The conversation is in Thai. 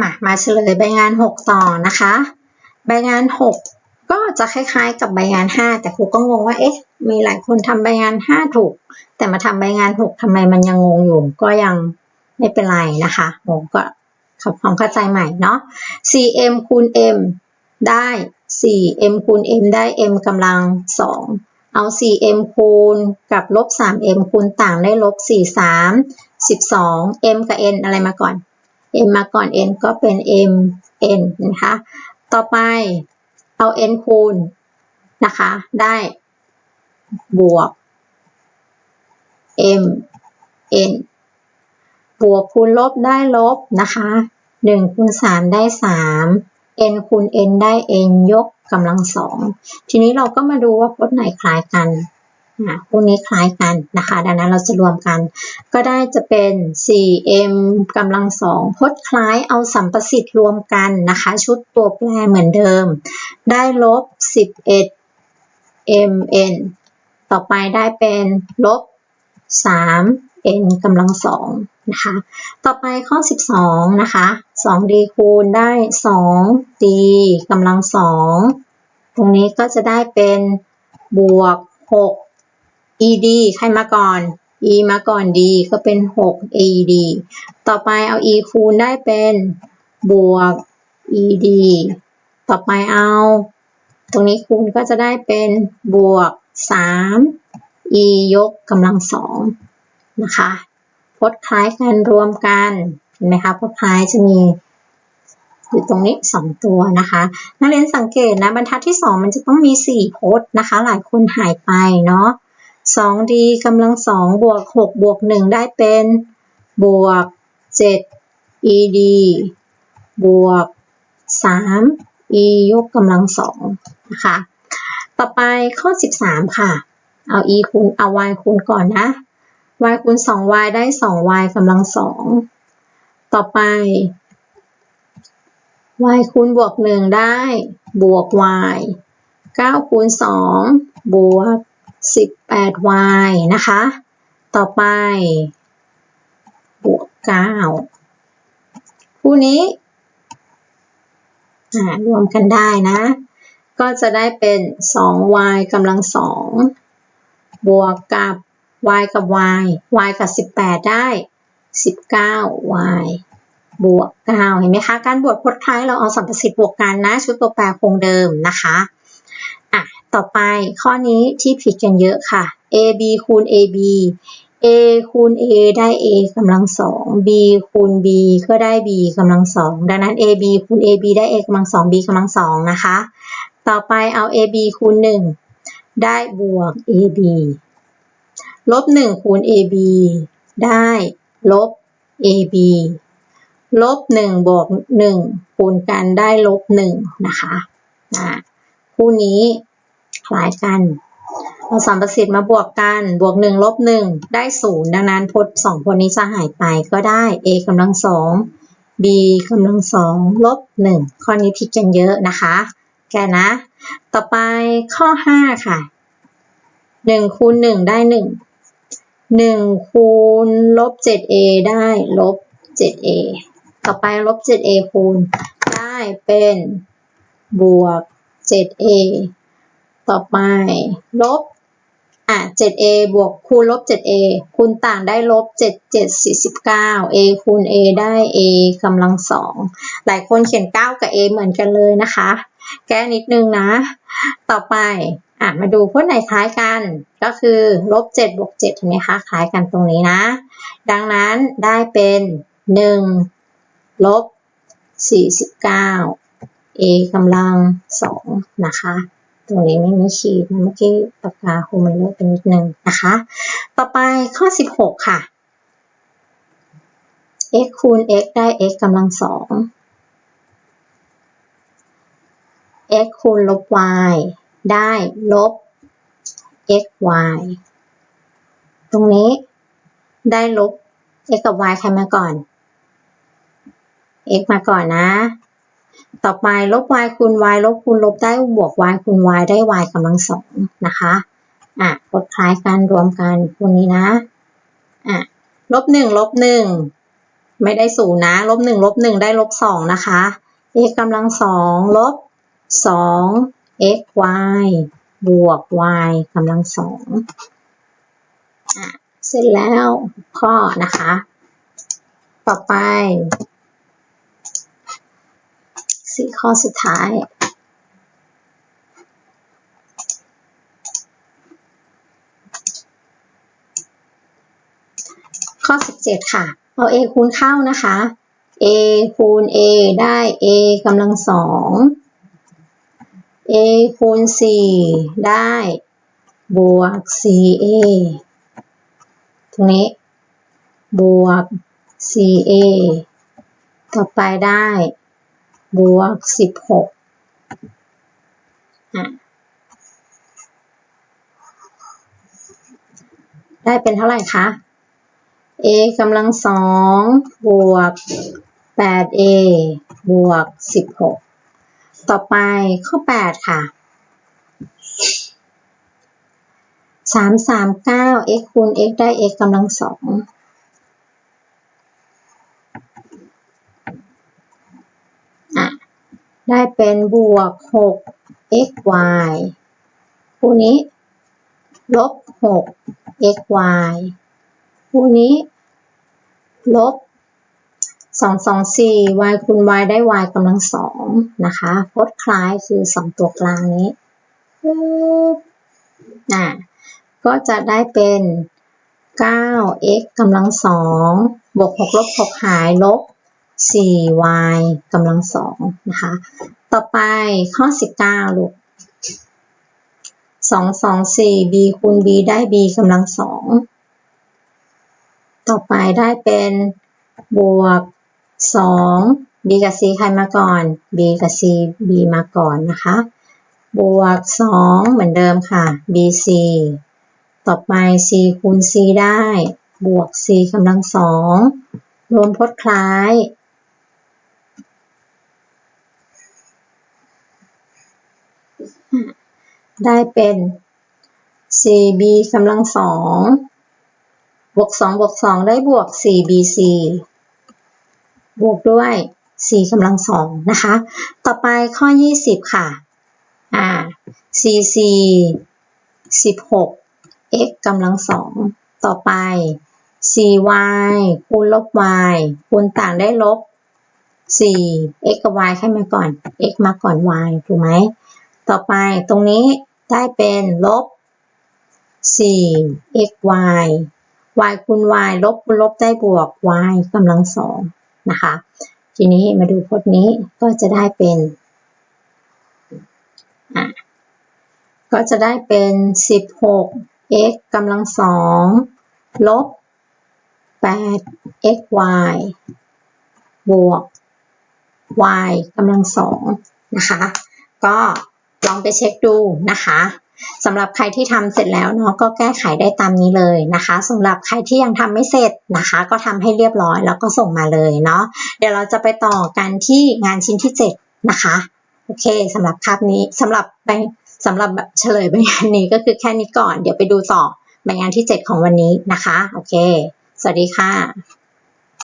มามาเฉลยใบงาน 6 ต่อนะคะ ใบงาน 6 ก็จะคล้ายๆ กับใบงาน 5 แต่ครูก็งงว่าเอ๊ะมีหลายคนทำใบงาน 5 ถูก แต่มาทำใบงาน 6ทำไมมันยังงงอยู่ก็ยังไม่เป็นไรนะคะผมก็ขับความเข้าใจใหม่เนาะ 4m คูณ m ได้ 4m คูณ m ได้ m กำลัง 2 เอา 4m คูณกับลบ 3m คูณต่างได้ลบ 4 3 12 m กับ n อะไรมาก่อน m มาก่อน n ก็เป็น m n นะคะ ต่อไปเอา n คูณนะคะ ได้บวก m n บวกคูณลบได้ลบนะคะ1คูณ3ได้ 3 n คูณ n ได้ n ยกกำลังสอง ทีนี้เราก็มาดูว่าพจน์ไหนคล้ายกัน นะพวกนี้คล้ายกันนะคะ ดังนั้นเราจะรวมกัน ก็ได้จะเป็น 4m กำลังสองพจน์คล้ายเอาสัมประสิทธิ์รวมกันนะคะ ชุดตัวแปรเหมือนเดิม ได้ลบ 11 mn ต่อไปได้เป็นลบ 3 n กำลังสองนะคะ ต่อไปข้อ 12 นะคะ 2d คูณได้ 2d กำลังสองตรงนี้ก็จะได้เป็นบวก 6 ed ใครมาก่อน e มาก่อน d ก็เป็น6 ed ต่อไปเอา e คูณได้เป็นบวก ed ต่อไปเอา ตรงนี้คูณก็จะได้เป็นบวก 3 e ยกกำลังสองนะคะพจน์คล้ายกันรวมกันเห็นไหมคะพจน์คล้ายจะมีอยู่ตรงนี้ 2 ตัวนะคะ นักเรียนสังเกตนะบรรทัดที่ 2 มันจะต้องมี 4 พจน์นะคะ หลายคนหายไปเนาะ 2d กำลัง2บวก6บวก1ได้เป็น บวก 7 ed บวก 3 e ยกกำลัง2นะคะ ต่อไปข้อ 13 ค่ะ เอา e คูณเอา y คูณก่อนนะ y คูณ 2y ได้ 2y กำลัง2ต่อไป y คูณบวก 1 ได้ บวก y 9คูณ2บวก 18y นะคะ ต่อไป บวก 9 คู่นี้รวมกันได้นะ ก็จะได้เป็น 2y กำลัง 2 บวกกับ y กับ y y กับ 18 ได้ 19y บวก 9 เห็นไหมคะ การบวกพจน์คล้ายเราเอาสัมประสิทธิ์บวกกันนะ ชุดตัวแปรคงเดิมนะคะ อะ ต่อไปข้อนี้ที่ผิดกันเยอะค่ะ ab คูณ ab a คูณ a ได้ a กำลังสอง b คูณ b ก็ได้ b กำลังสอง ดังนั้น ab คูณ ab ได้ a กำลังสอง b กำลังสองนะคะ ต่อไปเอา ab คูณ 1 ได้บวก ab ลบ 1 คูณ ab ได้ลบ ab ลบ 1 บวก 1 คูณกันได้ลบ 1 นะคะะ คู่นี้คล้ายกัน เอาสามประสิทธิ์มาบวกกัน บวก1ลบ1ได้0ดังนั้นพจน์2พจน์นี้จะหายไปก็ได้ a กำลัง2 b กำลัง2ลบ1ข้อนี้ผิดกันเยอะนะคะ แกนะ ต่อไปข้อ5ค่ะ1คูณ1ได้1 1คูณลบ 7a ได้ลบ 7a ต่อไปลบ 7a คูณได้เป็นบวก 7a ต่อไปลบอะ 7a บวกคูณลบ 7a คูณต่างได้ลบ 7 7 49 a คูณ a ได้ a กำลังสองหลายคนเขียน 9 กับ a เหมือนกันเลยนะคะ แก้นิดนึงนะ ต่อไปอะมาดูพวกไหนคล้ายกัน ก็คือลบ 7 บวก 7เห็นไหมคะ คล้ายกันตรงนี้นะ ดังนั้นได้เป็น 1 ลบ 49 a กำลัง2นะคะ ตรงนี้ไม่มีขีดเมื่อกี้ปากกาคงมันเลอะไปนิดนึงนะคะ ต่อไปข้อ 16 ค่ะ x คูณ x ได้ x กำลังสอง x คูณลบ y ได้ลบ xy ตรงนี้ได้ลบ x กับ y ใครมาก่อน x มาก่อนนะ ต่อไปลบ y คูณ y ลบคูณลบได้บวก y คูณ y ได้ y กำลังสองนะคะอะกดคล้ายกันรวมกันพวกนี้นะอะลบหนึ่งลบหนึ่งไม่ได้ศูนย์นะลบหนึ่งลบหนึ่งได้ลบสองนะคะ x กำลังสองลบสอง x y บวก y กำลังสองอะเสร็จแล้วข้อนะคะ ต่อไป สี่ข้อสุดท้ายข้อ 17 ค่ะ เอา a คูณเข้านะคะ a คูณ a ได้ a กำลังสอง a คูณ 4 ได้ บวก 4a ตรงนี้ บวก 4a ต่อไปได้ บวก16อะได้เป็นเท่าไหร่คะ a กำลังสองบวก 8a บวก 16 ต่อไปข้อ 8 ค่ะ 339 x คูณ x ได้ x กำลังสองอะ ได้เป็นบวก 6 x y คู่นี้ลบ 6 x y คู่นี้ลบ 224 y คูณ y ได้ y กำลังสองนะคะพจน์คล้ายคือ 2 ตัวกลางนี้ปึ๊บอะก็จะได้เป็น 9x กำลังสองบวก 6 ลบ 6 หายลบ 4y กำลังสองนะคะ ต่อไปข้อ 19 ลูก 224 b คูณ b ได้ b กำลังสอง ต่อไปได้เป็นบวก 2 b กับ c ใครมาก่อน b กับ c b มาก่อนนะคะ บวก 2 เหมือนเดิมค่ะ bc ต่อไป c คูณ c ได้ บวก c กำลังสองรวมพจน์คล้าย ได้เป็น 4b กำลังสองบวก2บวก2ได้บวก 4bc บวกด้วย c กำลังสองนะคะ ต่อไปข้อ 20 ค่ะ อ่า cc 16 x กำลังสองต่อไป 4y คูณลบ y คูณต่างได้ลบ 4 x กับ y ใครมาก่อน x มาก่อน y ถูกไหม ต่อไปตรงนี้ ได้เป็นลบ 4 x y y คูณ y ลบคูณลบได้บวก y กำลังสองนะคะ ทีนี้มาดูพจน์นี้ก็จะได้เป็นอะก็จะได้เป็น 16 x กำลังสองลบ 8 x y บวก y กำลังสองนะคะ ก็ ลองไปเช็คดูนะคะสำหรับใครที่ทำเสร็จแล้วเนาะก็แก้ไขได้ตามนี้เลยนะคะสำหรับใครที่ยังทำไม่เสร็จนะคะ ก็ทำให้เรียบร้อยแล้วก็ส่งมาเลยเนาะเดี๋ยวเราจะไปต่อกันที่งานชิ้นที่ 7 นะคะโอเคสำหรับคาบนี้สำหรับใบสำหรับเฉลยใบงานนี้ก็คือแค่นี้ก่อน เดี๋ยวไปดูต่อใบงานที่ 7 ของวันนี้นะคะ โอเค สวัสดีค่ะ